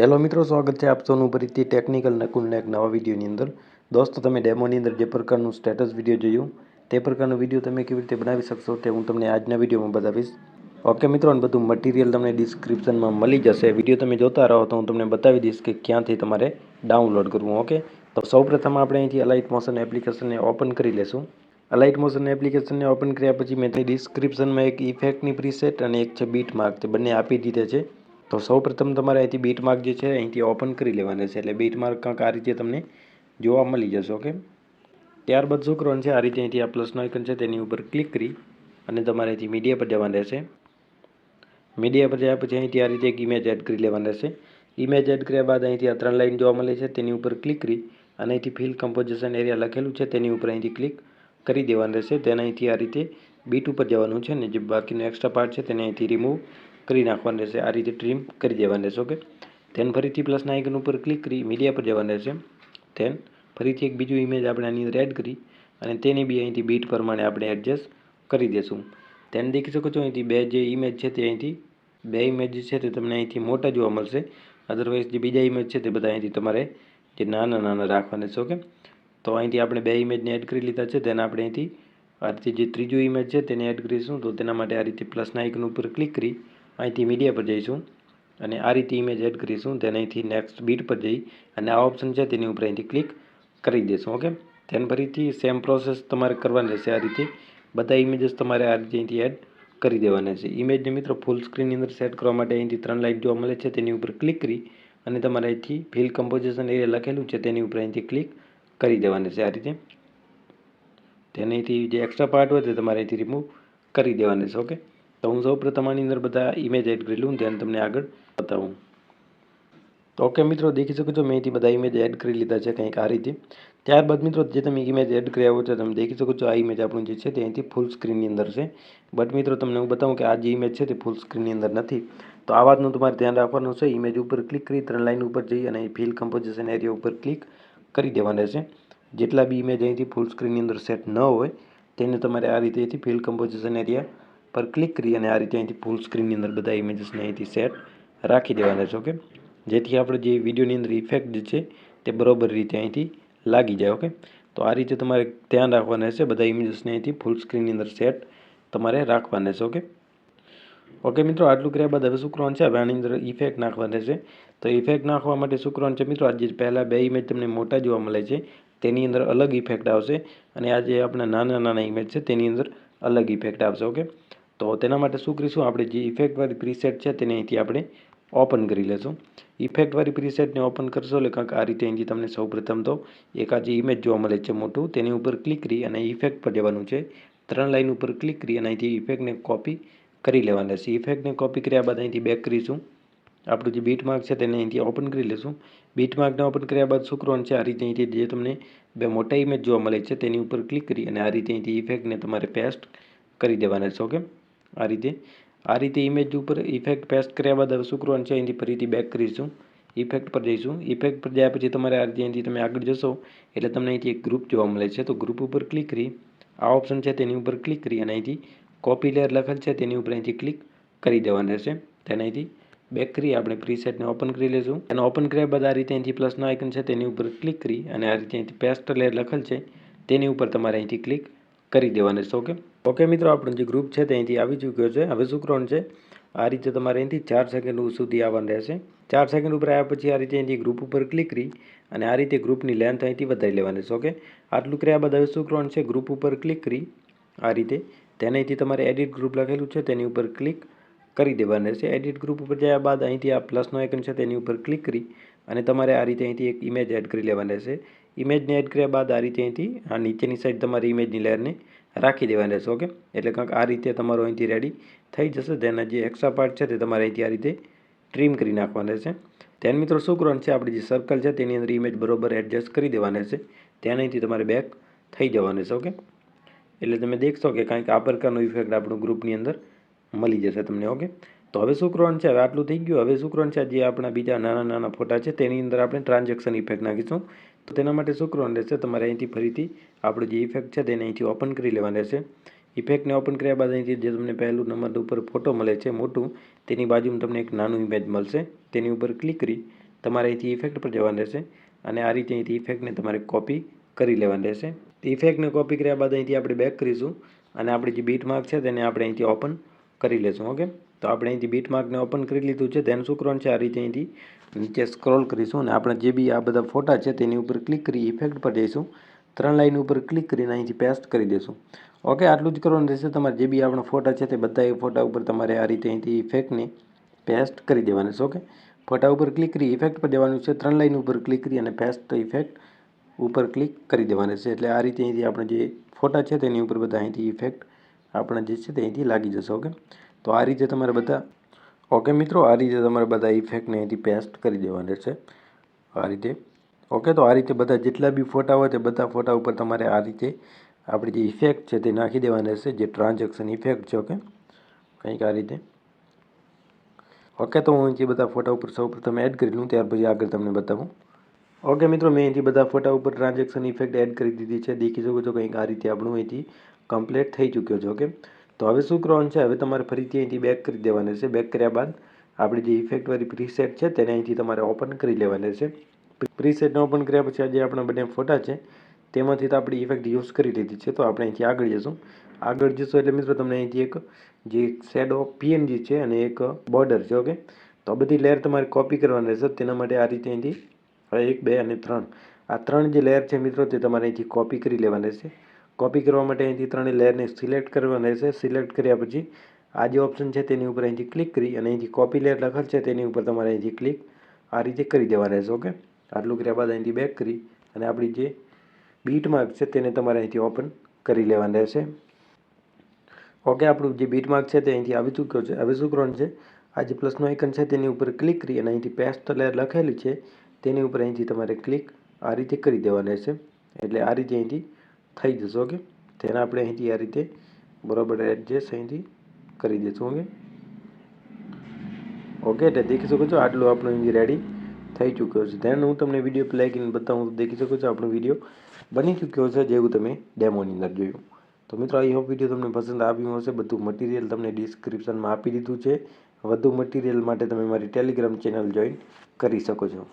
Hello મિત્રો, સ્વાગત છે આપ સૌનું ફરીથી ટેકનિકલ નકુલના એક નવા વિડીયોની અંદર. દોસ્તો, તમે ડેમોની અંદર જે પ્રકારનું સ્ટેટસ વીડિયો જોયું, તે પ્રકારનો વીડિયો તમે કેવી રીતે બનાવી શકશો તે હું તમને આજના વિડીયોમાં બતાવીશ. ઓકે મિત્રો, અને બધું મટીરિયલ તમને ડિસ્ક્રિપ્શનમાં મળી જશે. વીડિયો તમે જોતા રહો તો હું તમને બતાવી દઈશ કે ક્યાંથી તમારે ડાઉનલોડ કરવું ઓકે તો સૌપ્રથમ આપણે અહીંથી અલાઇટ મોશન એપ્લિકેશનને ઓપન કરી લેશું. અલાઇટ મોશન એપ્લિકેશનને ઓપન કર્યા પછી મેં ડિસ્ક્રિપ્શનમાં એક ઇફેક્ટની પ્રીસેટ અને એક છે બીટ માર્ક તે બંને આપી દીધા છે. તો સૌપ્રથમ તમારે અહીંથી બીટ માર્ક જે છે, અહીંથી ઓપન કરી લેવાના છે. એટલે બીટ માર્ક કાંક આ રીતે તમને જોવા મળી જશે ઓકે ત્યારબાદ શું કરવાનું છે, આ રીતે અહીંથી આ પ્લસનો આઇકન છે, તેની ઉપર ક્લિક કરી અને તમારે અહીંથી મીડિયા પર જવાનું રહેશે. મીડિયા પર જયા પછી અહીંથી આ રીતે એક ઇમેજ એડ કરી લેવાનું રહેશે. ઇમેજ એડ કર્યા બાદ અહીંથી આ ત્રણ લાઈન જોવા મળે છે, તેની ઉપર ક્લિક કરી અને અહીંથી ફિલ કમ્પોઝિશન એરિયા લખેલું છે, તેની ઉપર અહીંથી ક્લિક કરી દેવાનું રહેશે. તેને અહીંથી આ રીતે બીટ ઉપર જવાનું છે ને જે બાકીનો એક્સ્ટ્રા પાર્ટ છે, તેને અહીંથી રિમૂવ કરી નાખવાની રહેશે. આ રીતે ટ્રીમ કરી દેવાનું રહેશે ઓકે ધેન ફરીથી પ્લસના આઇકન ઉપર ક્લિક કરી મીડિયા પર જવાનું રહેશે. ધેન ફરીથી એક બીજું ઇમેજ આપણે આની અંદર એડ કરી અને તેને બી અહીંથી બીટ પ્રમાણે આપણે એડજસ્ટ કરી દઈશું ધેન દેખી શકો છો અહીંથી બે જે ઇમેજ છે તે અહીંથી, બે ઇમેજ છે તે તમને અહીંથી મોટા જોવા મળશે. અધરવાઇઝ જે બીજા ઇમેજ છે તે બધા અહીંથી તમારે જે નાના નાના રાખવાના છે ઓકે તો અહીંથી આપણે બે ઇમેજને એડ કરી લીધા છે. તેને આપણે અહીંથી આ રીતે જે ત્રીજું ઇમેજ છે તેને એડ કરીશું. તો તેના માટે આ રીતે પ્લસના આઇકન ઉપર ક્લિક કરી અહીંથી મીડિયા પર જઈશું અને આ રીતે ઇમેજ એડ કરીશું. તેને અહીંથી નેક્સ્ટ બીટ પર જઈ અને આ ઓપ્શન છે તેની ઉપર અહીંથી ક્લિક કરી દઈશું ઓકે તેને ફરીથી સેમ પ્રોસેસ તમારે કરવાની રહેશે આ રીતે. બધા ઇમેજીસ તમારે આ રીતે અહીંથી એડ કરી દેવાના છે. ઇમેજને મિત્રો ફૂલ સ્ક્રીનની અંદર સેટ કરવા માટે અહીંથી ત્રણ લાઇટ જોવા મળે છે. તેની ઉપર ક્લિક કરી અને તમારે અહીંથી ફિલ કમ્પોઝિશન એરિયા લખેલું છે તેની ઉપર અહીંથી ક્લિક કરી દેવાના છે આ રીતે. તેનીથી જે એક્સ્ટ્રા પાર્ટ હોય તે તમારે અહીંથી રિમૂવ કરી દેવાના છે ઓકે તો હું સૌ પ્રથમ આની અંદર બધા ઇમેજ એડ કરી લઉં ધ્યાન તમને આગળ બતાવું. તો ઓકે મિત્રો, દેખી શકો છો, મેં અહીંથી બધા ઇમેજ એડ કરી લીધા છે કંઈક આ રીતે. ત્યારબાદ, મિત્રો, જે તમે ઇમેજ એડ કર્યા હોય છે તમે દેખી શકો છો, આ ઇમેજ આપણું જે છે તે અહીંથી ફૂલ સ્ક્રીનની અંદર છે. બટ મિત્રો, તમને હું બતાવું કે આ જે ઇમેજ છે તે ફૂલ સ્ક્રીનની અંદર નથી. તો આ વાતનું તમારે ધ્યાન રાખવાનું છે. ઇમેજ ઉપર ક્લિક કરી, ત્રણ લાઇન ઉપર જઈ અને ફિલ કમ્પોઝિશન એરિયા ઉપર ક્લિક કરી દેવાના છે. જેટલા બી ઇમેજ અહીંથી ફૂલ સ્ક્રીનની અંદર સેટ ન હોય, તેને તમારે આ રીતે અહીંથી ફિલ કમ્પોઝિશન એરિયા પર ક્લિક કરી અને આ રીતે અહીંથી ફૂલ સ્ક્રીનની અંદર બધા ઇમેજીસને અહીંથી સેટ રાખી દેવાના છે ઓકે જેથી આપણે જે વિડીયોની અંદર ઇફેક્ટ છે તે બરોબર રીતે અહીંથી લાગી જાય ઓકે તો આ રીતે તમારે ધ્યાન રાખવાના છે, બધા ઇમેજીસને અહીંથી ફૂલ સ્ક્રીનની અંદર સેટ તમારે રાખવાના છે ઓકે ઓકે મિત્રો, આટલું કર્યા બાદ હવે શુક્રોન છે, હવે આની અંદર ઇફેક્ટ નાખવાના છે. તો ઇફેક્ટ નાખવા માટે શુક્રોન છે, મિત્રો, આજે પહેલાં બે ઇમેજ તમને મોટા જોવા મળે છે, તેની અંદર અલગ ઇફેક્ટ આવશે અને આ જે આપણા નાના નાના ઇમેજ છે, તેની અંદર અલગ ઇફેક્ટ આવશે ઓકે તો તેના માટે શું કરીશું? આપણે જે ઇફેક્ટવાળી પ્રીસેટ છે તેને અહીંથી આપણે ઓપન કરી લેશું. ઇફેક્ટવાળી પ્રીસેટને ઓપન કરશો એટલે કાંક આ રીતે અહીંથી તમને સૌપ્રથમ તો એક આ જે ઇમેજ જોવા મળે છે મોટું, તેની ઉપર ક્લિક કરી અને ઇફેક્ટ પર જવાનું છે. ત્રણ લાઇન ઉપર ક્લિક કરી અને અહીંથી ઇફેક્ટને કોપી કરી લેવાના રહેશે ઇફેક્ટને કોપી કર્યા બાદ અહીંથી બેક કરીશું. આપણું જે બીટ માર્ક છે તેને અહીંથી ઓપન કરી લેશું. બીટ માર્કને ઓપન કર્યા બાદ શું કરવાનું છે, આ રીતે અહીંથી જે તમને બે મોટા ઇમેજ જોવા મળે છે તેની ઉપર ક્લિક કરી અને આ રીતે અહીંથી ઇફેક્ટને તમારે પેસ્ટ કરી દેવાના છે ઓકે આ રીતે. આ રીતે ઇમેજ ઉપર ઇફેક્ટ પેસ્ટ કર્યા બાદ હવે શું છે અહીંથી ફરીથી બેક કરીશું. ઇફેક્ટ પર જઈશું. ઇફેક્ટ પર ગયા પછી તમારે આ રીતે અહીંથી તમે આગળ જશો એટલે તમને અહીંથી એક ગ્રુપ જોવા મળે છે. તો ગ્રુપ ઉપર ક્લિક કરી, આ ઓપ્શન છે તેની ઉપર ક્લિક કરી અને અહીંથી કોપી લેયર લખેલ છે તેની ઉપર અહીંથી ક્લિક કરી દેવાનું રહેશે. તેને અહીંથી બેક કરી આપણે પ્રીસેટને ઓપન કરી લઈશું અને ઓપન કર્યા બાદ આ રીતે અહીંથી પ્લસનો આઇકન છે તેની ઉપર ક્લિક કરી અને આ રીતે અહીંથી પેસ્ટ લેયર લખેલ છે તેની ઉપર તમારે અહીંથી ક્લિક કરી દેવાની છે ઓકે ઓકે મિત્રો, આપણો જે ગ્રુપ છે ત્યાંથી આવી ચૂક્યો છે. હવે શું છે. આ રીતે તમારે અહીંથી ચાર સેકન્ડ સુધી આવવાનું રહેશે. ચાર સેકન્ડ ઉપર આવ્યા પછી આ રીતે અહીંથી ગ્રુપ ઉપર ક્લિક કરી અને આ રીતે ગ્રુપની લેન્થ અહીંથી વધારી લેવાની છે ઓકે આટલું કર્યા બાદ હવે શું છે. ગ્રુપ ઉપર ક્લિક કરી આ રીતે તેને અહીંથી તમારે એડિટ ગ્રુપ લખેલું છે. તેની ઉપર ક્લિક કરી દેવાનું છે. એડિટ ગ્રુપ ઉપર જયા બાદ અહીંથી આ પ્લસનો આઇકન છે, તેની ઉપર ક્લિક કરી અને તમારે આ રીતે અહીંથી એક ઇમેજ એડ કરી લેવાની રહેશે ઇમેજને એડ કર્યા બાદ આ રીતે અહીંથી, આ નીચેની સાઈડ તમારી ઇમેજની લેયરને રાખી દેવાની રહેશે ઓકે એટલે કંઈક આ રીતે તમારો અહીંથી રેડી થઈ જશે. તેના જે એક્સ્ટ્રા પાર્ટ છે તે તમારે અહીંથી આ રીતે ટ્રીમ કરી નાખવાના રહેશે. ત્યાં મિત્રો, શું કરવાનું છે? આપણી જે સર્કલ છે તેની અંદર ઇમેજ બરોબર એડજસ્ટ કરી દેવાની રહેશે. ત્યાં અહીંથી તમારે બેક થઈ જવાનું છે ઓકે એટલે તમે દેખશો કે કાંઈક આ પ્રકારનો ઇફેક્ટ આપણું ગ્રુપની અંદર મળી જશે તમને ઓકે તો હવે શું છે? હવે આટલું થઈ ગયું. હવે શું છે? જે આપણા બીજા નાના નાના ફોટા છે તેની અંદર આપણે ટ્રાન્ઝેક્શન ઇફેક્ટ નાખીશું. તો તેના માટે શું કરવાનું રહેશે? તમારે અહીંથી ફરીથી આપણું જે ઇફેક્ટ છે તેને અહીંથી ઓપન કરી લેવાનું રહેશે. ઇફેક્ટને ઓપન કર્યા બાદ અહીંથી જે તમને પહેલું નંબર ઉપર ફોટો મળે છે, મોટું, તેની બાજુમાં તમને એક નાનું ઇમેજ મળશે. તેની ઉપર ક્લિક કરી તમારે અહીંથી ઇફેક્ટ પર જવાનું રહેશે અને આ રીતે અહીંથી ઇફેક્ટને તમારે કોપી કરી લેવાની રહેશે. ઇફેક્ટને કોપી કર્યા બાદ અહીંથી આપણે બેક કરીશું અને આપણી જે બીટ માર્ક છે તેને આપણે અહીંથી ઓપન કરી લેશું ઓકે તો આપણે અહીંથી બીટ માર્કને ઓપન કરી લીધું છે. ધેન શું છે? આ રીતે અહીંથી નીચે સ્ક્રોલ કરીશું અને આપણે જે બી આ બધા ફોટા છે તેની ઉપર ક્લિક કરી ઇફેક્ટ પર જઈશું. ત્રણ લાઇન ઉપર ક્લિક કરીને અહીંથી પેસ્ટ કરી દઈશું. ઓકે આટલું જ કરવાનું રહેશે. તમારે જે બી આપણા ફોટા છે તે બધા એ ફોટા ઉપર તમારે આ રીતે અહીંથી ઇફેક્ટને પેસ્ટ કરી દેવાનું છે. ઓકે ફોટા ઉપર ક્લિક કરી ઇફેક્ટ પર દેવાનું છે. ત્રણ લાઈન ઉપર ક્લિક કરી અને પેસ્ટ ઇફેક્ટ ઉપર ક્લિક કરી દેવાના છે. એટલે આ રીતે અહીંથી આપણે જે ફોટા છે તેની ઉપર બધા અહીંથી ઇફેક્ટ આપણે જે છે તે અહીંથી લાગી જશે. ઓકે તો આ રીતે તમારે બધા ઓકે મિત્રો, આ રીતે તમારે બધા ઇફેક્ટને અહીંથી પેસ્ટ કરી દેવાના છે. આ રીતે. ઓકે તો આ રીતે બધા જેટલા બી ફોટા હોય તે બધા ફોટા ઉપર તમારે આ રીતે આપણી જે ઇફેક્ટ છે તે નાખી દેવાની રહેશે જે ટ્રાન્ઝેક્શન ઇફેક્ટ છે ઓકે કંઈક આ રીતે. ઓકે તો હું અહીંથી બધા ફોટા ઉપર સૌ પ્રથમ એડ કરી લઉં, ત્યાર પછી આગળ તમને બતાવું. ઓકે મિત્રો, મેં અહીંથી બધા ફોટા ઉપર ટ્રાન્ઝેક્શન ઇફેક્ટ એડ કરી દીધી છે. દેખી શકો છો કંઈક આ રીતે આપણું અહીંથી કમ્પ્લીટ થઈ ચૂક્યો છે ઓકે તો હવે શું કરવાનું છે? હવે તમારે ફરીથી અહીંથી બેક કરી દેવાના છે. બેક કર્યા બાદ આપણી જે ઇફેક્ટવાળી પ્રીસેટ છે તેને અહીંથી તમારે ઓપન કરી લેવાની છે. પ્રીસેટને ઓપન કર્યા પછી આ જે આપણા બંને ફોટા છે, તેમાંથી તો આપણી ઇફેક્ટ યુઝ કરી લીધી છે. તો આપણે અહીંથી આગળ જઈશું. આગળ જઈશું એટલે મિત્રો તમને અહીંથી એક જે શેડો પીએનજી છે અને એક બોર્ડર છે ઓકે તો બધી લેયર તમારે કોપી કરવાની રહેશે. તેના માટે આ રીતે અહીંથી એક, બે અને ત્રણ. આ ત્રણ જે લેયર છે મિત્રો તે તમારે અહીંથી કોપી કરી લેવાની રહેશે કોપી કરવા માટે અહીંથી ત્રણેય લેયરને સિલેક્ટ કરવાની રહેશે સિલેક્ટ કર્યા પછી આ જે ઓપ્શન છે તેની ઉપર અહીંથી ક્લિક કરી અને અહીંથી કોપી લેયર લખેલ છે તેની ઉપર તમારે અહીંથી ક્લિક આ રીતે કરી દેવાના રહેશે ઓકે આટલું કર્યા બાદ અહીંથી બેક કરી અને આપણી જે બીટ માર્ક છે તેને તમારે અહીંથી ઓપન કરી લેવાના રહેશે ઓકે આપણું જે બીટ માર્ક છે તે અહીંથી આવી ચૂક્યો છે હવે શું કરવાનું છે. આ જે પ્લસનો આઇકન છે તેની ઉપર ક્લિક કરી અને અહીંથી પેસ્ટ લેયર લખેલી છે તેની ઉપર અહીંથી તમારે ક્લિક આ રીતે કરી દેવાના રહેશે એટલે આ રીતે અહીંથી થઈ જશે ઓકે તેને આપણે અહીંથી આ રીતે બરાબર એડજસ્ટ અહીંથી કરી દઈશું ઓકે ઓકે એટલે દેખી શકો છો આટલું આપણું અહીંથી રેડી થઈ ચૂક્યો છે. ધ્યાન હું તમને વીડિયો પ્લે કરીને બતાવું દેખી શકો છો આપણો વીડિયો બની ચૂક્યો છે, જેવું તમે ડેમોની અંદર જોયું. તો મિત્રો આઈ હોપ વીડિયો તમને પસંદ આવ્યું હશે. બધું મટીરિયલ તમને ડિસ્ક્રિપ્શનમાં આપી દીધું છે. વધુ મટીરિયલ માટે તમે મારી ટેલિગ્રામ ચેનલ જોઈન કરી શકો છો.